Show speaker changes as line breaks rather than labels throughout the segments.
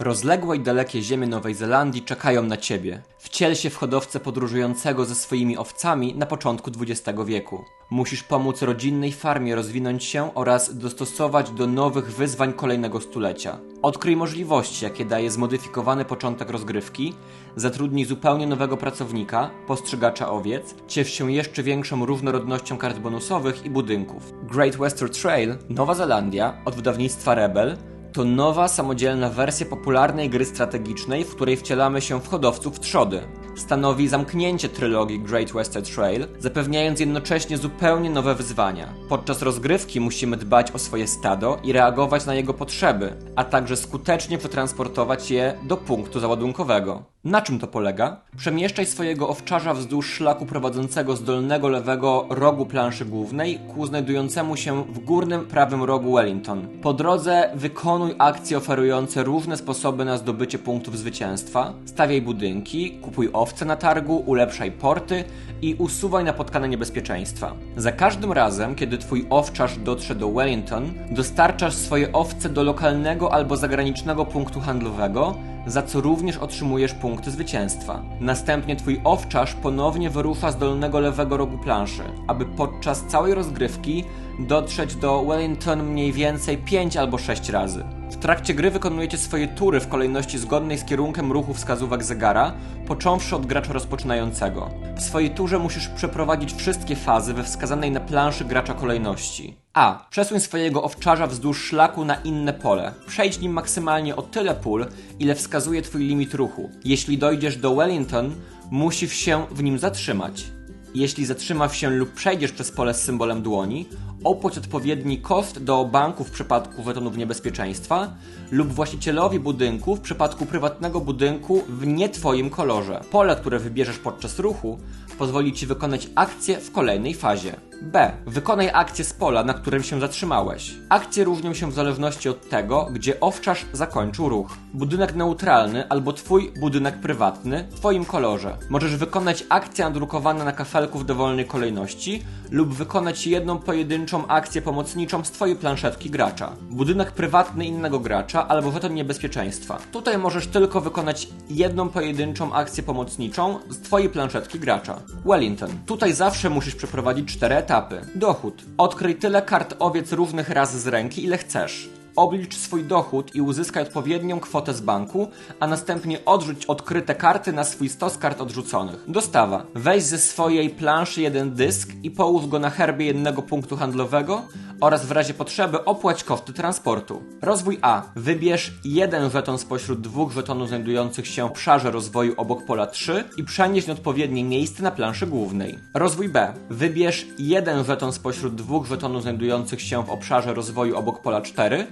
Rozległe i dalekie ziemie Nowej Zelandii czekają na ciebie. Wciel się w hodowcę podróżującego ze swoimi owcami na początku XX wieku. Musisz pomóc rodzinnej farmie rozwinąć się oraz dostosować do nowych wyzwań kolejnego stulecia. Odkryj możliwości, jakie daje zmodyfikowany początek rozgrywki, zatrudnij zupełnie nowego pracownika, postrzegacza owiec, ciesz się jeszcze większą różnorodnością kart bonusowych i budynków. Great Western Trail, Nowa Zelandia, od wydawnictwa Rebel, to nowa, samodzielna wersja popularnej gry strategicznej, w której wcielamy się w hodowców trzody. Stanowi zamknięcie trylogii Great Western Trail, zapewniając jednocześnie zupełnie nowe wyzwania. Podczas rozgrywki musimy dbać o swoje stado i reagować na jego potrzeby, a także skutecznie przetransportować je do punktu załadunkowego. Na czym to polega? Przemieszczaj swojego owczarza wzdłuż szlaku prowadzącego z dolnego lewego rogu planszy głównej ku znajdującemu się w górnym prawym rogu Wellington. Po drodze wykonuj akcje oferujące różne sposoby na zdobycie punktów zwycięstwa. Stawiaj budynki, kupuj owce na targu, ulepszaj porty i usuwaj napotkane niebezpieczeństwa. Za każdym razem, kiedy twój owczarz dotrze do Wellington, dostarczasz swoje owce do lokalnego albo zagranicznego punktu handlowego, za co również otrzymujesz punkty zwycięstwa. Następnie twój owczarz ponownie wyrusza z dolnego lewego rogu planszy, aby podczas całej rozgrywki dotrzeć do Wellington mniej więcej 5 albo 6 razy. W trakcie gry wykonujecie swoje tury w kolejności zgodnej z kierunkiem ruchu wskazówek zegara, począwszy od gracza rozpoczynającego. W swojej turze musisz przeprowadzić wszystkie fazy we wskazanej na planszy gracza kolejności. A. Przesuń swojego owczarza wzdłuż szlaku na inne pole. Przejdź nim maksymalnie o tyle pól, ile wskazuje twój limit ruchu. Jeśli dojdziesz do Wellington, musisz się w nim zatrzymać. Jeśli zatrzymasz się lub przejdziesz przez pole z symbolem dłoni, opłać odpowiedni koszt do banku w przypadku wetonów niebezpieczeństwa lub właścicielowi budynku w przypadku prywatnego budynku w nie Twoim kolorze. Pole, które wybierzesz podczas ruchu, pozwoli Ci wykonać akcję w kolejnej fazie. B. Wykonaj akcję z pola, na którym się zatrzymałeś. Akcje różnią się w zależności od tego, gdzie owczarz zakończył ruch. Budynek neutralny albo Twój budynek prywatny w Twoim kolorze. Możesz wykonać akcję nadrukowane na kafelku w dowolnej kolejności lub wykonać jedną pojedynczą akcję pomocniczą z Twojej planszetki gracza. Budynek prywatny innego gracza albo weton niebezpieczeństwa. Tutaj możesz tylko wykonać jedną pojedynczą akcję pomocniczą z Twojej planszetki gracza. Wellington. Tutaj zawsze musisz przeprowadzić cztery etapy. Dochód. Odkryj tyle kart owiec równych raz z ręki, ile chcesz. Oblicz swój dochód i uzyskaj odpowiednią kwotę z banku, a następnie odrzuć odkryte karty na swój stos kart odrzuconych. Dostawa. Weź ze swojej planszy jeden dysk i połóż go na herbie jednego punktu handlowego oraz w razie potrzeby opłać koszty transportu. Rozwój A. Wybierz jeden żeton spośród dwóch żetonów znajdujących się w obszarze rozwoju obok pola 3 i przenieś na odpowiednie miejsce na planszy głównej. Rozwój B. Wybierz jeden żeton spośród dwóch żetonów znajdujących się w obszarze rozwoju obok pola 4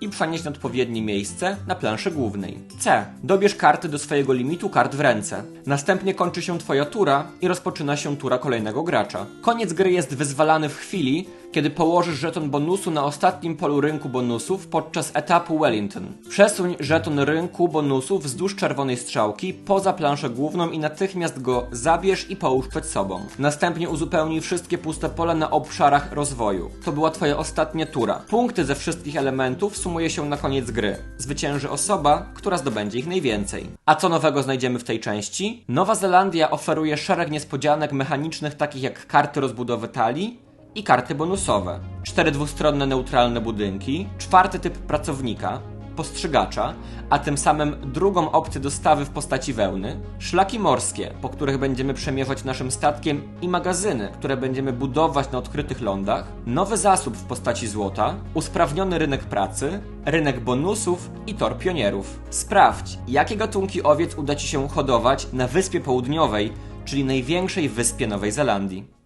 i przenieść na odpowiednie miejsce na planszy głównej. C. Dobierz karty do swojego limitu kart w ręce. Następnie kończy się Twoja tura i rozpoczyna się tura kolejnego gracza. Koniec gry jest wyzwalany w chwili, kiedy położysz żeton bonusu na ostatnim polu rynku bonusów podczas etapu Wellington. Przesuń żeton rynku bonusów wzdłuż czerwonej strzałki poza planszę główną i natychmiast go zabierz i połóż przed sobą. Następnie uzupełnij wszystkie puste pola na obszarach rozwoju. To była Twoja ostatnia tura. Punkty ze wszystkich elementów sumuje się na koniec gry. Zwycięży osoba, która zdobędzie ich najwięcej. A co nowego znajdziemy w tej części? Nowa Zelandia oferuje szereg niespodzianek mechanicznych takich jak karty rozbudowy talii, i karty bonusowe. Cztery dwustronne neutralne budynki, czwarty typ pracownika, postrzegacza, a tym samym drugą opcję dostawy w postaci wełny, szlaki morskie, po których będziemy przemierzać naszym statkiem i magazyny, które będziemy budować na odkrytych lądach, nowy zasób w postaci złota, usprawniony rynek pracy, rynek bonusów i tor pionierów. Sprawdź, jakie gatunki owiec uda Ci się hodować na Wyspie Południowej, czyli największej wyspie Nowej Zelandii.